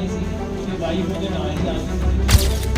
ਆਈ ਸੀ ਤੇ ਵਾਈਫ ਉਹਦੇ ਨਾਲ ਹੀ ਆ ਗਈ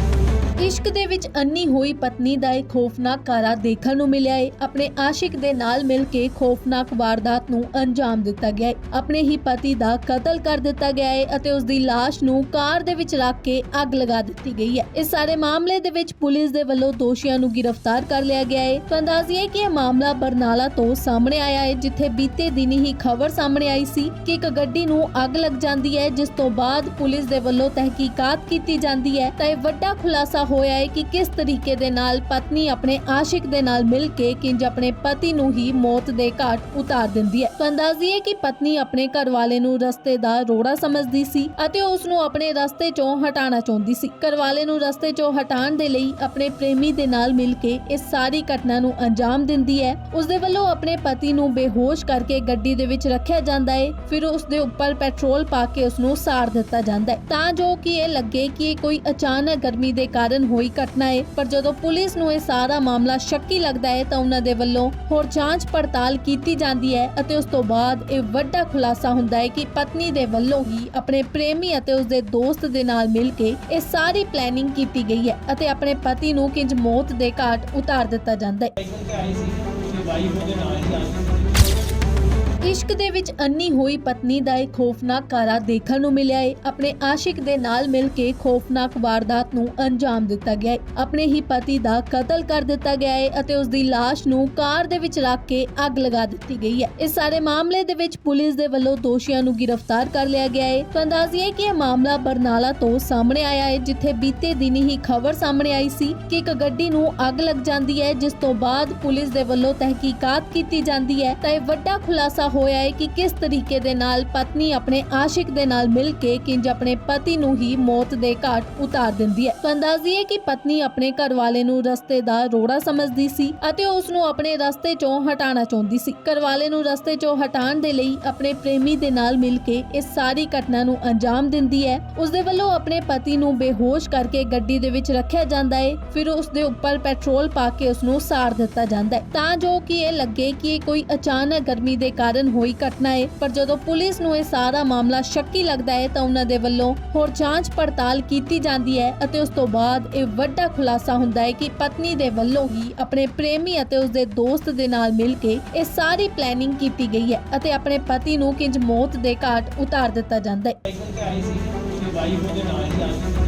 ਇਸ਼ਕ ਦੇ ਵਿੱਚ ਅੰਨੀ ਹੋਈ ਪਤਨੀ ਦਾ ਇਹ ਖੌਫਨਾਕ ਕਾਰਾ ਦੇਖਣ ਨੂੰ ਮਿਲਿਆ ਹੈ ਆਪਣੇ ਆਸ਼ਿਕ ਦੇ ਨਾਲ ਮਿਲ ਕੇ ਖੌਫਨਾਕ ਵਾਰਦਾਤ ਨੂੰ ਅੰਜਾਮ ਦਿੱਤਾ ਗਿਆ ਹੈ ਆਪਣੇ ਹੀ ਪਤੀ ਦਾ ਕਤਲ ਕਰ ਦਿੱਤਾ ਗਿਆ ਹੈ ਅਤੇ ਉਸ ਦੀ ਲਾਸ਼ ਨੂੰ ਕਾਰ ਦੇ ਵਿੱਚ ਰੱਖ ਕੇ ਅੱਗ ਲਗਾ ਦਿੱਤੀ ਗਈ ਹੈ ਇਸ ਸਾਰੇ ਮਾਮਲੇ ਦੇ ਵਿੱਚ ਪੁਲਿਸ ਦੇ ਵੱਲੋਂ ਦੋਸ਼ੀਆਂ ਨੂੰ ਗ੍ਰਿਫਤਾਰ ਕਰ ਲਿਆ ਗਿਆ ਹੈ ਤਾਂ ਅੰਦਾਜ਼ੀਏ ਕਿ ਇਹ ਮਾਮਲਾ ਬਰਨਾਲਾ ਤੋਂ ਸਾਹਮਣੇ ਆਇਆ ਹੈ ਜਿੱਥੇ ਬੀਤੇ ਦਿਨੀ ਹੀ ਖਬਰ ਸਾਹਮਣੇ ਆਈ ਸੀ ਕਿ ਇੱਕ ਗੱਡੀ ਨੂੰ ਅੱਗ ਲੱਗ ਜਾਂਦੀ ਹੈ ਜਿਸ ਤੋਂ ਬਾਅਦ ਪੁਲਿਸ ਦੇ ਵੱਲੋਂ ਤਹਿਕੀਕਾਤ ਕੀਤੀ ਜਾਂਦੀ ਹੈ ਤਾਂ ਇਹ ਵੱਡਾ ਖੁਲਾਸਾ ਹੋਇਆ ਹੈ ਕਿ ਕਿਸ ਤਰੀਕੇ ਦੇ ਨਾਲ ਪਤਨੀ ਆਪਣੇ ਆਸ਼ਿਕ ਦੇ ਨਾਲ ਮਿਲ ਕੇ ਕਿੰਜ ਆਪਣੇ ਪਤੀ ਨੂੰ ਹੀ ਮੌਤ ਦੇ ਘਾਟ ਉਤਾਰ ਦਿੰਦੀ ਹੈ। ਤਾਂ ਅੰਦਾਜ਼ੀਏ ਕਿ ਪਤਨੀ ਆਪਣੇ ਘਰ ਵਾਲੇ ਨੂੰ ਰਸਤੇ ਦਾ ਰੋੜਾ ਸਮਝਦੀ ਸੀ ਅਤੇ ਉਸ ਨੂੰ ਆਪਣੇ ਰਸਤੇ ਚੋਂ ਹਟਾਉਣਾ ਚਾਹੁੰਦੀ ਸੀ। ਘਰ ਵਾਲੇ ਨੂੰ ਰਸਤੇ ਚੋਂ ਹਟਾਉਣ ਦੇ ਲਈ ਆਪਣੇ ਪ੍ਰੇਮੀ ਦੇ ਨਾਲ ਮਿਲ ਕੇ ਇਸ ਸਾਰੀ ਘਟਨਾ ਨੂੰ ਅੰਜਾਮ ਦਿੰਦੀ ਹੈ। ਉਸ ਦੇ ਵੱਲੋਂ ਆਪਣੇ ਪਤੀ ਨੂੰ ਬੇਹੋਸ਼ ਕਰਕੇ ਗੱਡੀ ਦੇ ਵਿੱਚ ਰੱਖਿਆ ਜਾਂਦਾ ਹੈ। ਫਿਰ ਉਸ ਦੇ ਉੱਪਰ ਪੈਟਰੋਲ ਪਾ ਕੇ ਉਸ ਨੂੰ ਸਾੜ ਦਿੱਤਾ ਜਾਂਦਾ ਹੈ। ਤਾਂ ਜੋ ਕਿ ਇਹ ਲੱਗੇ ਕਿ ਇਹ ਕੋਈ ਅਚਾਨਕ ਗਰਮੀ ਦੇ ਕਾਰਨ ਹੋਈ ਘਟਨਾ ਹੈ ਪਰ ਜਦੋਂ ਪੁਲਿਸ ਨੂੰ ਇਹ ਸਾਰਾ ਮਾਮਲਾ ਸ਼ੱਕੀ ਲੱਗਦਾ ਹੈ ਤਾਂ ਉਹਨਾਂ ਦੇ ਵੱਲੋਂ ਹੋਰ ਜਾਂਚ ਪੜਤਾਲ ਕੀਤੀ ਜਾਂਦੀ ਹੈ ਅਤੇ ਉਸ ਤੋਂ ਬਾਅਦ ਇਹ ਵੱਡਾ ਖੁਲਾਸਾ ਹੁੰਦਾ ਹੈ ਕਿ ਪਤਨੀ ਦੇ ਵੱਲੋਂ ਹੀ ਆਪਣੇ ਪ੍ਰੇਮੀ ਅਤੇ ਉਸ ਦੇ ਦੋਸਤ ਦੇ ਨਾਲ ਮਿਲ ਕੇ ਇਹ ਸਾਰੀ ਪਲੈਨਿੰਗ ਕੀਤੀ ਗਈ ਹੈ ਅਤੇ ਆਪਣੇ ਪਤੀ ਨੂੰ ਕਿੰਜ ਮੌਤ ਦੇ ਘਾਟ ਉਤਾਰ ਦਿੱਤਾ ਜਾਂਦਾ ਹੈ ਇਸ਼ਕ ਦੇ ਵਿੱਚ ਅੰਨੀ ਹੋਈ ਪਤਨੀ ਦਾ ਇੱਕ ਖੌਫਨਾਕ ਕਾਰਾ ਦੇਖਣ ਨੂੰ ਮਿਲਿਆ ਏ। ਆਪਣੇ ਆਸ਼ਿਕ ਦੇ ਨਾਲ ਮਿਲ ਕੇ ਖੌਫਨਾਕ ਵਾਰਦਾਤ ਨੂੰ ਅੰਜਾਮ ਦਿੱਤਾ ਗਿਆ ਹੈ ਆਪਣੇ ਹੀ ਪਤੀ ਦਾ ਕਤਲ ਕਰ ਦਿੱਤਾ ਗਿਆ ਹੈ ਅਤੇ ਉਸ ਦੀ ਲਾਸ਼ ਨੂੰ ਕਾਰ ਦੇ ਵਿੱਚ ਰੱਖ ਕੇ ਅੱਗ ਲਗਾ ਦਿੱਤੀ ਗਈ ਹੈ ਇਸ ਸਾਰੇ ਮਾਮਲੇ ਦੇ ਵਿੱਚ ਪੁਲਿਸ ਦੇ ਵੱਲੋਂ ਦੋਸ਼ੀਆਂ ਨੂੰ ਗ੍ਰਿਫਤਾਰ ਕਰ ਲਿਆ ਗਿਆ ਹੈ ਤਾਂ ਅੰਦਾਜ਼ੀਏ ਕਿ ਇਹ ਮਾਮਲਾ ਬਰਨਾਲਾ ਤੋਂ ਸਾਹਮਣੇ ਆਇਆ ਹੈ ਜਿੱਥੇ ਬੀਤੇ ਦਿਨੀ ਹੀ ਖਬਰ ਸਾਹਮਣੇ ਆਈ ਸੀ ਕਿ ਇੱਕ ਗੱਡੀ ਨੂੰ ਅੱਗ ਲੱਗ ਜਾਂਦੀ ਹੈ ਜਿਸ ਤੋਂ ਬਾਅਦ ਪੁਲਿਸ ਦੇ ਵੱਲੋਂ ਤਹਿਕੀਕਾਤ ਕੀਤੀ ਜਾਂਦੀ ਹੈ ਤਾਂ ਇਹ ਵੱਡਾ ਖੁਲਾਸਾ ਹੋਇਆ ਹੈ ਕਿ ਕਿਸ ਤਰੀਕੇ ਦੇ ਨਾਲ ਪਤਨੀ ਆਪਣੇ ਆਸ਼ਿਕ ਦੇ ਨਾਲ ਮਿਲ ਕੇ ਕਿੰਜ ਆਪਣੇ ਪਤੀ ਨੂੰ ਹੀ ਮੌਤ ਦੇ ਘਾਟ ਉਤਾਰ ਦਿੰਦੀ ਹੈ। ਤਾਂ ਅੰਦਾਜ਼ੀਏ ਕਿ ਪਤਨੀ ਆਪਣੇ ਘਰ ਵਾਲੇ ਨੂੰ ਰਸਤੇ ਦਾ ਰੋੜਾ ਸਮਝਦੀ ਸੀ ਅਤੇ ਉਸ ਨੂੰ ਆਪਣੇ ਰਸਤੇ ਚੋਂ ਹਟਾਉਣਾ ਚਾਹੁੰਦੀ ਸੀ। ਘਰ ਵਾਲੇ ਨੂੰ ਰਸਤੇ ਚੋਂ ਹਟਾਉਣ ਦੇ ਲਈ ਆਪਣੇ ਪ੍ਰੇਮੀ ਦੇ ਨਾਲ ਮਿਲ ਕੇ ਇਸ ਸਾਰੀ ਘਟਨਾ ਨੂੰ ਅੰਜਾਮ ਦਿੰਦੀ ਹੈ। ਉਸ ਦੇ ਵੱਲੋਂ ਆਪਣੇ ਪਤੀ ਨੂੰ ਬੇਹੋਸ਼ ਕਰਕੇ ਗੱਡੀ ਦੇ ਵਿੱਚ ਰੱਖਿਆ ਜਾਂਦਾ ਹੈ। ਫਿਰ ਉਸ ਦੇ ਉੱਪਰ ਪੈਟਰੋਲ ਪਾ ਕੇ ਉਸ ਨੂੰ ਸਾੜ ਦਿੱਤਾ ਜਾਂਦਾ ਹੈ। ਤਾਂ ਜੋ ਕਿ ਇਹ ਲੱਗੇ ਕਿ ਇਹ ਕੋਈ ਅਚਾਨਕ ਗਰਮੀ ਦੇ ਕਾਰਨ ਹੋਈ ਘਟਨਾ ਹੈ ਪਰ ਜਦੋਂ ਪੁਲਿਸ ਨੂੰ ਇਹ ਸਾਰਾ ਮਾਮਲਾ ਸ਼ੱਕੀ ਲੱਗਦਾ ਹੈ ਤਾਂ ਉਹਨਾਂ ਦੇ ਵੱਲੋਂ ਹੋਰ ਜਾਂਚ ਪੜਤਾਲ ਕੀਤੀ ਜਾਂਦੀ ਹੈ ਅਤੇ ਉਸ ਤੋਂ ਬਾਅਦ ਇਹ ਵੱਡਾ ਖੁਲਾਸਾ ਹੁੰਦਾ ਹੈ ਕਿ ਪਤਨੀ ਦੇ ਵੱਲੋਂ ਹੀ ਆਪਣੇ ਪ੍ਰੇਮੀ ਅਤੇ ਉਸ ਦੇ ਦੋਸਤ ਦੇ ਨਾਲ ਮਿਲ ਕੇ ਇਹ ਸਾਰੀ ਪਲੈਨਿੰਗ ਕੀਤੀ ਗਈ ਹੈ ਅਤੇ ਆਪਣੇ ਪਤੀ ਨੂੰ ਕਿੰਜ ਮੌਤ ਦੇ ਘਾਟ ਉਤਾਰ ਦਿੱਤਾ ਜਾਂਦਾ ਹੈ। ਵਾਈਫ ਉਹਦੇ ਨਾਲ ਹੀ ਆ।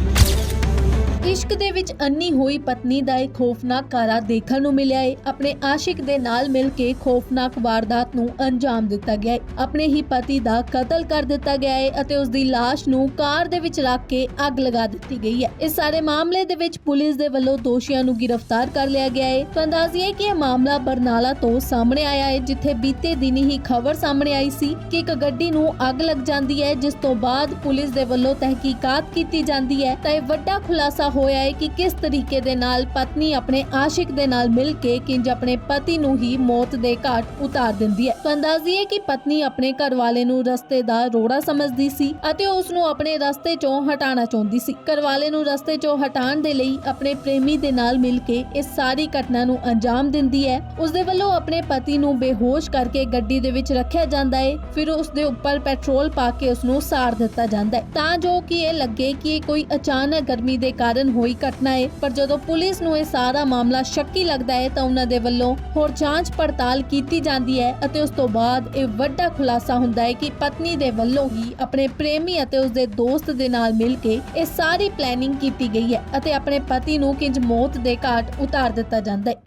ਇਸ਼ਕ ਦੇ ਵਿੱਚ ਅੰਨੀ ਹੋਈ ਪਤਨੀ ਦਾ ਇਹ ਖੌਫਨਾਕ ਕਾਰਾ ਦੇਖਣ ਨੂੰ ਮਿਲਿਆ ਹੈ ਆਪਣੇ ਆਸ਼ਿਕ ਦੇ ਨਾਲ ਮਿਲ ਕੇ ਖੌਫਨਾਕ ਵਾਰਦਾਤ ਨੂੰ ਅੰਜਾਮ ਦਿੱਤਾ ਗਿਆ ਹੈ ਆਪਣੇ ਹੀ ਪਤੀ ਦਾ ਕਤਲ ਕਰ ਦਿੱਤਾ ਗਿਆ ਹੈ ਅਤੇ ਉਸ ਦੀ ਲਾਸ਼ ਨੂੰ ਕਾਰ ਦੇ ਵਿੱਚ ਰੱਖ ਕੇ ਅੱਗ ਲਗਾ ਦਿੱਤੀ ਗਈ ਹੈ ਇਸ ਸਾਰੇ ਮਾਮਲੇ ਦੇ ਵਿੱਚ ਪੁਲਿਸ ਦੇ ਵੱਲੋਂ ਦੋਸ਼ੀਆਂ ਨੂੰ ਗ੍ਰਿਫਤਾਰ ਕਰ ਲਿਆ ਗਿਆ ਹੈ ਤਾਂ ਅੰਦਾਜ਼ੀਏ ਕਿ ਇਹ ਮਾਮਲਾ ਬਰਨਾਲਾ ਤੋਂ ਸਾਹਮਣੇ ਆਇਆ ਹੈ ਜਿੱਥੇ ਬੀਤੇ ਦਿਨੀ ਹੀ ਖਬਰ ਸਾਹਮਣੇ ਆਈ ਸੀ ਕਿ ਇੱਕ ਗੱਡੀ ਨੂੰ ਅੱਗ ਲੱਗ ਜਾਂਦੀ ਹੈ ਜਿਸ ਤੋਂ ਬਾਅਦ ਪੁਲਿਸ ਦੇ ਵੱਲੋਂ ਤਹਿਕੀਕਾਤ ਕੀਤੀ ਜਾਂਦੀ ਹੈ ਤਾਂ ਇਹ ਵੱਡਾ ਖੁਲਾਸਾ ਹੋਇਆ ਹੈ ਕਿ ਕਿਸ ਤਰੀਕੇ ਦੇ ਨਾਲ ਪਤਨੀ ਆਪਣੇ ਆਸ਼ਿਕ ਦੇ ਨਾਲ ਮਿਲ ਕੇ ਕਿੰਜ ਆਪਣੇ ਪਤੀ ਨੂੰ ਹੀ ਮੌਤ ਦੇ ਘਾਟ ਉਤਾਰ ਦਿੰਦੀ ਹੈ। ਤਾਂ ਅੰਦਾਜ਼ੀਏ ਕਿ ਪਤਨੀ ਆਪਣੇ ਘਰ ਵਾਲੇ ਨੂੰ ਰਸਤੇ ਦਾ ਰੋੜਾ ਸਮਝਦੀ ਸੀ ਅਤੇ ਉਸ ਨੂੰ ਆਪਣੇ ਰਸਤੇ ਚੋਂ ਹਟਾਉਣਾ ਚਾਹੁੰਦੀ ਸੀ। ਘਰ ਵਾਲੇ ਨੂੰ ਰਸਤੇ ਚੋਂ ਹਟਾਉਣ ਦੇ ਲਈ ਆਪਣੇ ਪ੍ਰੇਮੀ ਦੇ ਨਾਲ ਮਿਲ ਕੇ ਇਸ ਸਾਰੀ ਘਟਨਾ ਨੂੰ ਅੰਜਾਮ ਦਿੰਦੀ ਹੈ। ਉਸ ਦੇ ਵੱਲੋਂ ਆਪਣੇ ਪਤੀ ਨੂੰ ਬੇਹੋਸ਼ ਕਰਕੇ ਗੱਡੀ ਦੇ ਵਿੱਚ ਰੱਖਿਆ ਜਾਂਦਾ ਹੈ। ਫਿਰ ਉਸ ਦੇ ਉੱਪਰ ਪੈਟਰੋਲ ਪਾ ਕੇ ਉਸ ਨੂੰ ਸਾੜ ਦਿੱਤਾ ਜਾਂਦਾ ਹੈ। ਤਾਂ ਜੋ ਕਿ ਇਹ ਲੱਗੇ ਕਿ ਇਹ ਕੋਈ ਅਚਾਨਕ ਗਰਮੀ ਦੇ ਕਾਰਨ ਹੋਈ ਘਟਨਾ ਹੈ ਪਰ ਜਦੋਂ ਪੁਲਿਸ ਨੂੰ ਇਹ ਸਾਰਾ ਮਾਮਲਾ ਸ਼ੱਕੀ ਲੱਗਦਾ ਹੈ ਤਾਂ ਉਹਨਾਂ ਦੇ ਵੱਲੋਂ ਹੋਰ ਜਾਂਚ ਪੜਤਾਲ ਕੀਤੀ ਜਾਂਦੀ ਹੈ ਅਤੇ ਉਸ ਤੋਂ ਬਾਅਦ ਇਹ ਵੱਡਾ ਖੁਲਾਸਾ ਹੁੰਦਾ ਹੈ ਕਿ ਪਤਨੀ ਦੇ ਵੱਲੋਂ ਹੀ ਆਪਣੇ ਪ੍ਰੇਮੀ ਅਤੇ ਉਸ ਦੇ ਦੋਸਤ ਦੇ ਨਾਲ ਮਿਲ ਕੇ ਇਹ ਸਾਰੀ ਪਲੈਨਿੰਗ ਕੀਤੀ ਗਈ ਹੈ ਅਤੇ ਆਪਣੇ ਪਤੀ ਨੂੰ ਕਿੰਜ ਮੌਤ ਦੇ ਘਾਟ ਉਤਾਰ ਦਿੱਤਾ ਜਾਂਦਾ ਹੈ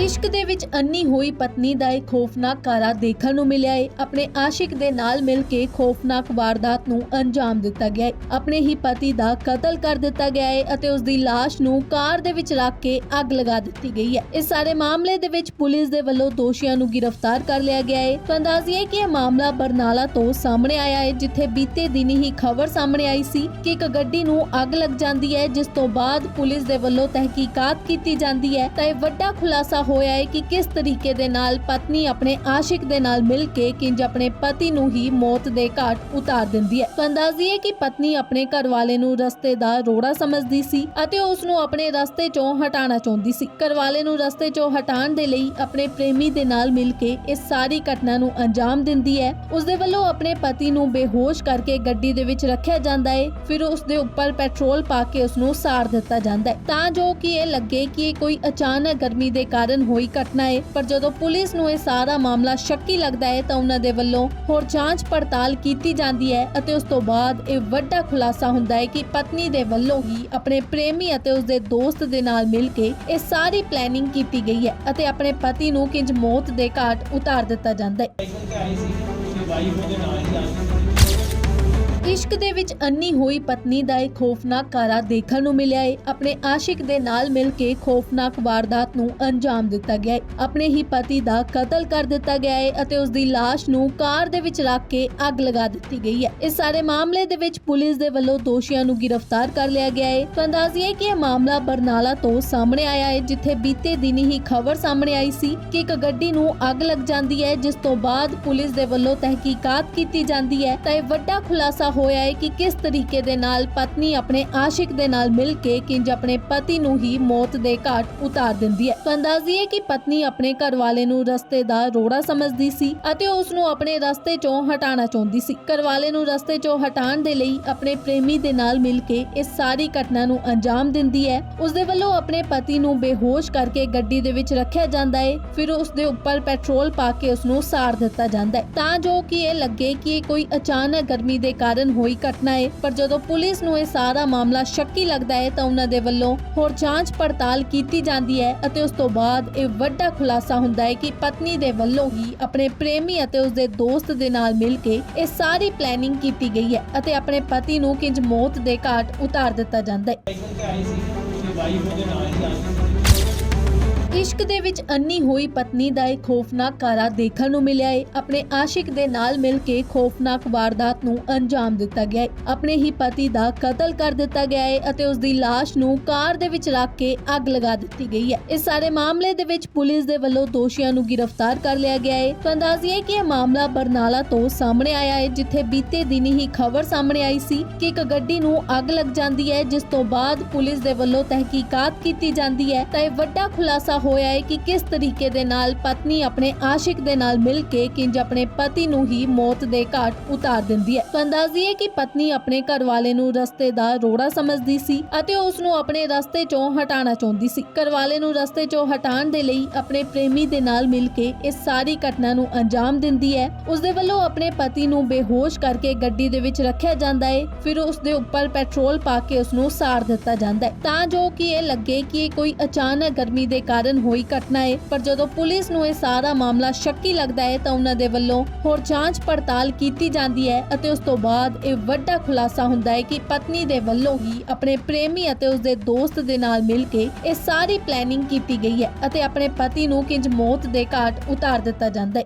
ਇਸ਼ਕ ਦੇ ਵਿੱਚ ਅੰਨੀ ਹੋਈ ਪਤਨੀ ਦਾ ਇਹ ਖੌਫਨਾਕ ਕਾਰਾ ਦੇਖਣ ਨੂੰ ਮਿਲਿਆ ਹੈ ਆਪਣੇ ਆਸ਼ਿਕ ਦੇ ਨਾਲ ਮਿਲ ਕੇ ਖੌਫਨਾਕ ਵਾਰਦਾਤ ਨੂੰ ਅੰਜਾਮ ਦਿੱਤਾ ਗਿਆ ਹੈ ਆਪਣੇ ਹੀ ਪਤੀ ਦਾ ਕਤਲ ਕਰ ਦਿੱਤਾ ਗਿਆ ਹੈ ਅਤੇ ਉਸ ਦੀ ਲਾਸ਼ ਨੂੰ ਕਾਰ ਦੇ ਵਿੱਚ ਰੱਖ ਕੇ ਅੱਗ ਲਗਾ ਦਿੱਤੀ ਗਈ ਹੈ ਇਸ ਸਾਰੇ ਮਾਮਲੇ ਦੇ ਵਿੱਚ ਪੁਲਿਸ ਦੇ ਵੱਲੋਂ ਦੋਸ਼ੀਆਂ ਨੂੰ ਗ੍ਰਿਫਤਾਰ ਕਰ ਲਿਆ ਗਿਆ ਹੈ ਤਾਂ ਅੰਦਾਜ਼ੀਏ ਕਿ ਇਹ ਮਾਮਲਾ ਬਰਨਾਲਾ ਤੋਂ ਸਾਹਮਣੇ ਆਇਆ ਹੈ ਜਿੱਥੇ ਬੀਤੇ ਦਿਨੀ ਹੀ ਖਬਰ ਸਾਹਮਣੇ ਆਈ ਸੀ ਕਿ ਇੱਕ ਗੱਡੀ ਨੂੰ ਅੱਗ ਲੱਗ ਜਾਂਦੀ ਹੈ ਜਿਸ ਤੋਂ ਬਾਅਦ ਪੁਲਿਸ ਦੇ ਵੱਲੋਂ ਤਹਿਕੀਕਾਤ ਕੀਤੀ ਜਾਂਦੀ ਹੈ ਤਾਂ ਇਹ ਵੱਡਾ ਖੁਲਾਸਾ ਹੋਇਆ ਹੈ ਕਿ ਕਿਸ ਤਰੀਕੇ ਦੇ ਨਾਲ ਪਤਨੀ ਆਪਣੇ ਆਸ਼ਿਕ ਦੇ ਨਾਲ ਮਿਲ ਕੇ ਕਿੰਜ ਆਪਣੇ ਪਤੀ ਨੂੰ ਹੀ ਮੌਤ ਦੇ ਘਾਟ ਉਤਾਰ ਦਿੰਦੀ ਹੈ। ਤਾਂ ਅੰਦਾਜ਼ੀਏ ਕਿ ਪਤਨੀ ਆਪਣੇ ਘਰ ਵਾਲੇ ਨੂੰ ਰਸਤੇ ਦਾ ਰੋੜਾ ਸਮਝਦੀ ਸੀ ਅਤੇ ਉਸ ਨੂੰ ਆਪਣੇ ਰਸਤੇ ਚੋਂ ਹਟਾਉਣਾ ਚਾਹੁੰਦੀ ਸੀ। ਘਰ ਵਾਲੇ ਨੂੰ ਰਸਤੇ ਚੋਂ ਹਟਾਉਣ ਦੇ ਲਈ ਆਪਣੇ ਪ੍ਰੇਮੀ ਦੇ ਨਾਲ ਮਿਲ ਕੇ ਇਸ ਸਾਰੀ ਘਟਨਾ ਨੂੰ ਅੰਜਾਮ ਦਿੰਦੀ ਹੈ। ਉਸ ਦੇ ਵੱਲੋਂ ਆਪਣੇ ਪਤੀ ਨੂੰ ਬੇਹੋਸ਼ ਕਰਕੇ ਗੱਡੀ ਦੇ ਵਿੱਚ ਰੱਖਿਆ ਜਾਂਦਾ ਹੈ, ਫਿਰ ਉਸ ਦੇ ਉੱਪਰ ਪੈਟਰੋਲ ਪਾ ਕੇ ਉਸ ਨੂੰ ਸਾੜ ਦਿੱਤਾ ਜਾਂਦਾ ਹੈ। ਤਾਂ ਜੋ ਕਿ ਇਹ ਲੱਗੇ ਕਿ ਇਹ ਕੋਈ ਅਚਾਨਕ ਗਰਮੀ ਦੇ ਕਾਰਨ ਹੋਈ ਘਟਨਾ ਹੈ ਪਰ ਜਦੋਂ ਪੁਲਿਸ ਨੂੰ ਇਹ ਸਾਰਾ ਮਾਮਲਾ ਸ਼ੱਕੀ ਲੱਗਦਾ ਹੈ ਤਾਂ ਉਹਨਾਂ ਦੇ ਵੱਲੋਂ ਹੋਰ ਜਾਂਚ ਪੜਤਾਲ ਕੀਤੀ ਜਾਂਦੀ ਹੈ ਅਤੇ ਉਸ ਤੋਂ ਬਾਅਦ ਇਹ ਵੱਡਾ ਖੁਲਾਸਾ ਹੁੰਦਾ ਹੈ ਕਿ ਪਤਨੀ ਦੇ ਵੱਲੋਂ ਹੀ ਆਪਣੇ ਪ੍ਰੇਮੀ ਅਤੇ ਉਸ ਦੇ ਦੋਸਤ ਦੇ ਨਾਲ ਮਿਲ ਕੇ ਇਹ ਸਾਰੀ ਪਲੈਨਿੰਗ ਕੀਤੀ ਗਈ ਹੈ ਅਤੇ ਆਪਣੇ ਪਤੀ ਨੂੰ ਕਿੰਜ ਮੌਤ ਦੇ ਘਾਟ ਉਤਾਰ ਦਿੱਤਾ ਜਾਂਦਾ ਹੈ ਵਾਈਫ ਉਹਦੇ ਨਾਲ ਹੀ ਜਾਂਦੀ ਇਸ਼ਕ ਦੇ ਵਿੱਚ ਅੰਨੀ ਹੋਈ ਪਤਨੀ ਦਾ ਇੱਕ ਖੌਫਨਾਕ ਕਾਰਾ ਦੇਖਣ ਨੂੰ ਮਿਲਿਆ ਏ। ਆਪਣੇ ਆਸ਼ਿਕ ਦੇ ਨਾਲ ਮਿਲ ਕੇ ਖੌਫਨਾਕ ਵਾਰਦਾਤ ਨੂੰ ਅੰਜਾਮ ਦਿੱਤਾ ਗਿਆ ਹੈ ਆਪਣੇ ਹੀ ਪਤੀ ਦਾ ਕਤਲ ਕਰ ਦਿੱਤਾ ਗਿਆ ਹੈ ਅਤੇ ਉਸ ਦੀ ਲਾਸ਼ ਨੂੰ ਕਾਰ ਦੇ ਵਿੱਚ ਰੱਖ ਕੇ ਅੱਗ ਲਗਾ ਦਿੱਤੀ ਗਈ ਹੈ ਇਸ ਸਾਰੇ ਮਾਮਲੇ ਦੇ ਵਿੱਚ ਪੁਲਿਸ ਦੇ ਵੱਲੋਂ ਦੋਸ਼ੀਆਂ ਨੂੰ ਗ੍ਰਿਫਤਾਰ ਕਰ ਲਿਆ ਗਿਆ ਹੈ ਤਾਂ ਅੰਦਾਜ਼ੀਏ ਕਿ ਇਹ ਮਾਮਲਾ ਬਰਨਾਲਾ ਤੋਂ ਸਾਹਮਣੇ ਆਇਆ ਹੈ ਜਿੱਥੇ ਬੀਤੇ ਦਿਨੀ ਹੀ ਖਬਰ ਸਾਹਮਣੇ ਆਈ ਸੀ ਕਿ ਇੱਕ ਗੱਡੀ ਨੂੰ ਅੱਗ ਲੱਗ ਜਾਂਦੀ ਹੈ ਜਿਸ ਤੋਂ ਬਾਅਦ ਪੁਲਿਸ ਦੇ ਵੱਲੋਂ ਤਹਿਕੀਕਾਤ ਕੀਤੀ ਜਾਂਦੀ ਹੈ ਤਾਂ ਇਹ ਵੱਡਾ ਖੁਲਾਸਾ ਹੋਇਆ ਹੈ ਕਿ ਕਿਸ ਤਰੀਕੇ ਦੇ ਨਾਲ ਪਤਨੀ ਆਪਣੇ ਆਸ਼ਿਕ ਦੇ ਨਾਲ ਮਿਲ ਕੇ ਕਿੰਜ ਆਪਣੇ ਪਤੀ ਨੂੰ ਹੀ ਮੌਤ ਦੇ ਘਾਟ ਉਤਾਰ ਦਿੰਦੀ ਹੈ। ਤਾਂ ਅੰਦਾਜ਼ੀਏ ਕਿ ਪਤਨੀ ਆਪਣੇ ਘਰ ਵਾਲੇ ਨੂੰ ਰਸਤੇ ਦਾ ਰੋੜਾ ਸਮਝਦੀ ਸੀ ਅਤੇ ਉਸ ਨੂੰ ਆਪਣੇ ਰਸਤੇ ਚੋਂ ਹਟਾਉਣਾ ਚਾਹੁੰਦੀ ਸੀ। ਘਰ ਵਾਲੇ ਨੂੰ ਰਸਤੇ ਚੋਂ ਹਟਾਉਣ ਦੇ ਲਈ ਆਪਣੇ ਪ੍ਰੇਮੀ ਦੇ ਨਾਲ ਮਿਲ ਕੇ ਇਸ ਸਾਰੀ ਘਟਨਾ ਨੂੰ ਅੰਜਾਮ ਦਿੰਦੀ ਹੈ। ਉਸ ਦੇ ਵੱਲੋਂ ਆਪਣੇ ਪਤੀ ਨੂੰ ਬੇਹੋਸ਼ ਕਰਕੇ ਗੱਡੀ ਦੇ ਵਿੱਚ ਰੱਖਿਆ ਜਾਂਦਾ ਹੈ। ਫਿਰ ਉਸ ਦੇ ਉੱਪਰ ਪੈਟਰੋਲ ਪਾ ਕੇ ਉਸ ਨੂੰ ਸਾੜ ਦਿੱਤਾ ਜਾਂਦਾ ਹੈ। ਤਾਂ ਜੋ ਕਿ ਇਹ ਲੱਗੇ ਕਿ ਇਹ ਕੋਈ ਅਚਾਨਕ ਗਰਮੀ ਦੇ ਕਾਰਨ ਹੋਈ ਘਟਨਾ ਹੈ ਪਰ ਜਦੋਂ ਪੁਲਿਸ ਨੂੰ ਇਹ ਸਾਰਾ ਮਾਮਲਾ ਸ਼ੱਕੀ ਲੱਗਦਾ ਹੈ ਤਾਂ ਉਹਨਾਂ ਦੇ ਵੱਲੋਂ ਹੋਰ ਜਾਂਚ ਪੜਤਾਲ ਕੀਤੀ ਜਾਂਦੀ ਹੈ ਅਤੇ ਉਸ ਤੋਂ ਬਾਅਦ ਇਹ ਵੱਡਾ ਖੁਲਾਸਾ ਹੁੰਦਾ ਹੈ ਕਿ ਪਤਨੀ ਦੇ ਵੱਲੋਂ ਹੀ ਆਪਣੇ ਪ੍ਰੇਮੀ ਅਤੇ ਉਸ ਦੇ ਦੋਸਤ ਦੇ ਨਾਲ ਮਿਲ ਕੇ ਇਹ ਸਾਰੀ ਪਲੈਨਿੰਗ ਕੀਤੀ ਗਈ ਹੈ ਅਤੇ ਆਪਣੇ ਪਤੀ ਨੂੰ ਕਿੰਜ ਮੌਤ ਦੇ ਘਾਟ ਉਤਾਰ ਦਿੱਤਾ ਜਾਂਦਾ ਹੈ ਵਾਈਫ ਉਹਦੇ ਨਾਲ ਹੀ ਜਾਂਦੀ ਇਸ਼ਕ ਦੇ ਵਿੱਚ ਅੰਨੀ ਹੋਈ ਪਤਨੀ ਦਾ ਇੱਕ ਖੌਫਨਾਕ ਕਾਰਾ ਦੇਖਣ ਨੂੰ ਮਿਲਿਆ ਹੈ ਆਪਣੇ ਆਸ਼ਿਕ ਦੇ ਨਾਲ ਮਿਲ ਕੇ ਖੌਫਨਾਕ ਵਾਰਦਾਤ ਨੂੰ ਅੰਜਾਮ ਦਿੱਤਾ ਗਿਆ ਹੈ ਆਪਣੇ ਹੀ ਪਤੀ ਦਾ ਕਤਲ ਕਰ ਦਿੱਤਾ ਗਿਆ ਹੈ ਅਤੇ ਉਸ ਦੀ ਲਾਸ਼ ਨੂੰ ਕਾਰ ਦੇ ਵਿੱਚ ਰੱਖ ਕੇ ਅੱਗ ਲਗਾ ਦਿੱਤੀ ਗਈ ਹੈ ਇਸ ਸਾਰੇ ਮਾਮਲੇ ਦੇ ਵਿੱਚ ਪੁਲਿਸ ਦੇ ਵੱਲੋਂ ਦੋਸ਼ੀਆਂ ਨੂੰ ਗ੍ਰਿਫਤਾਰ ਕਰ ਲਿਆ ਗਿਆ ਏ। ਤਾਂ ਅੰਦਾਜ਼ੀਏ ਕਿ ਇਹ ਮਾਮਲਾ ਬਰਨਾਲਾ ਤੋਂ ਸਾਹਮਣੇ ਆਇਆ ਹੈ ਜਿੱਥੇ ਬੀਤੇ ਦਿਨੀ ਹੀ ਖਬਰ ਸਾਹਮਣੇ ਆਈ ਸੀ ਕਿ ਇੱਕ ਗੱਡੀ ਨੂੰ ਅੱਗ ਲੱਗ ਜਾਂਦੀ ਹੈ ਜਿਸ ਤੋਂ ਬਾਅਦ ਪੁਲਿਸ ਦੇ ਵੱਲੋਂ ਤਹਿਕੀਕਾਤ ਕੀਤੀ ਜਾਂਦੀ ਹੈ ਤਾਂ ਇਹ ਵੱਡਾ ਖੁਲਾਸਾ ਹੋਇਆ ਹੈ ਕਿ ਕਿਸ ਤਰੀਕੇ ਦੇ ਨਾਲ ਪਤਨੀ ਆਪਣੇ ਆਸ਼ਿਕ ਦੇ ਨਾਲ ਮਿਲ ਕੇ ਕਿੰਜ ਆਪਣੇ ਪਤੀ ਨੂੰ ਹੀ ਮੌਤ ਦੇ ਘਾਟ ਉਤਾਰ ਦਿੰਦੀ ਹੈ। ਤਾਂ ਅੰਦਾਜ਼ੀਏ ਕਿ ਪਤਨੀ ਆਪਣੇ ਘਰ ਵਾਲੇ ਨੂੰ ਰਸਤੇ ਦਾ ਰੋੜਾ ਸਮਝਦੀ ਸੀ ਅਤੇ ਉਸ ਨੂੰ ਆਪਣੇ ਰਸਤੇ ਚੋਂ ਹਟਾਉਣਾ ਚਾਹੁੰਦੀ ਸੀ। ਘਰ ਵਾਲੇ ਨੂੰ ਰਸਤੇ ਚੋਂ ਹਟਾਉਣ ਦੇ ਲਈ ਆਪਣੇ ਪ੍ਰੇਮੀ ਦੇ ਨਾਲ ਮਿਲ ਕੇ ਇਸ ਸਾਰੀ ਘਟਨਾ ਨੂੰ ਅੰਜਾਮ ਦਿੰਦੀ ਹੈ। ਉਸ ਦੇ ਵੱਲੋਂ ਆਪਣੇ ਪਤੀ ਨੂੰ ਬੇਹੋਸ਼ ਕਰਕੇ ਗੱਡੀ ਦੇ ਵਿੱਚ ਰੱਖਿਆ ਜਾਂਦਾ ਹੈ। ਫਿਰ ਉਸ ਦੇ ਉੱਪਰ ਪੈਟਰੋਲ ਪਾ ਕੇ ਉਸ ਨੂੰ ਸਾੜ ਦਿੱਤਾ ਜਾਂਦਾ ਹੈ। ਤਾਂ ਜੋ ਕਿ ਇਹ ਲੱਗੇ ਕਿ ਇਹ ਕੋਈ ਅਚਾਨਕ ਗਰਮੀ ਦੇ ਕਾਰਨ ਕਾਰਨ ਹੋਈ ਘਟਨਾ ਹੈ ਪਰ ਜਦੋਂ ਪੁਲਿਸ ਨੂੰ ਇਹ ਸਾਰਾ ਮਾਮਲਾ ਸ਼ੱਕੀ ਲੱਗਦਾ ਹੈ ਤਾਂ ਉਹਨਾਂ ਦੇ ਵੱਲੋਂ ਹੋਰ ਜਾਂਚ ਪੜਤਾਲ ਕੀਤੀ ਜਾਂਦੀ ਹੈ ਅਤੇ ਉਸ ਤੋਂ ਬਾਅਦ ਇਹ ਵੱਡਾ ਖੁਲਾਸਾ ਹੁੰਦਾ ਹੈ ਕਿ ਪਤਨੀ ਦੇ ਵੱਲੋਂ ਹੀ ਆਪਣੇ ਪ੍ਰੇਮੀ ਅਤੇ ਉਸ ਦੇ ਦੋਸਤ ਦੇ ਨਾਲ ਮਿਲ ਕੇ ਇਹ ਸਾਰੀ ਪਲੈਨਿੰਗ ਕੀਤੀ ਗਈ ਹੈ ਅਤੇ ਆਪਣੇ ਪਤੀ ਨੂੰ ਕਿੰਜ ਮੌਤ ਦੇ ਘਾਟ ਉਤਾਰ ਦਿੱਤਾ ਜਾਂਦਾ ਹੈ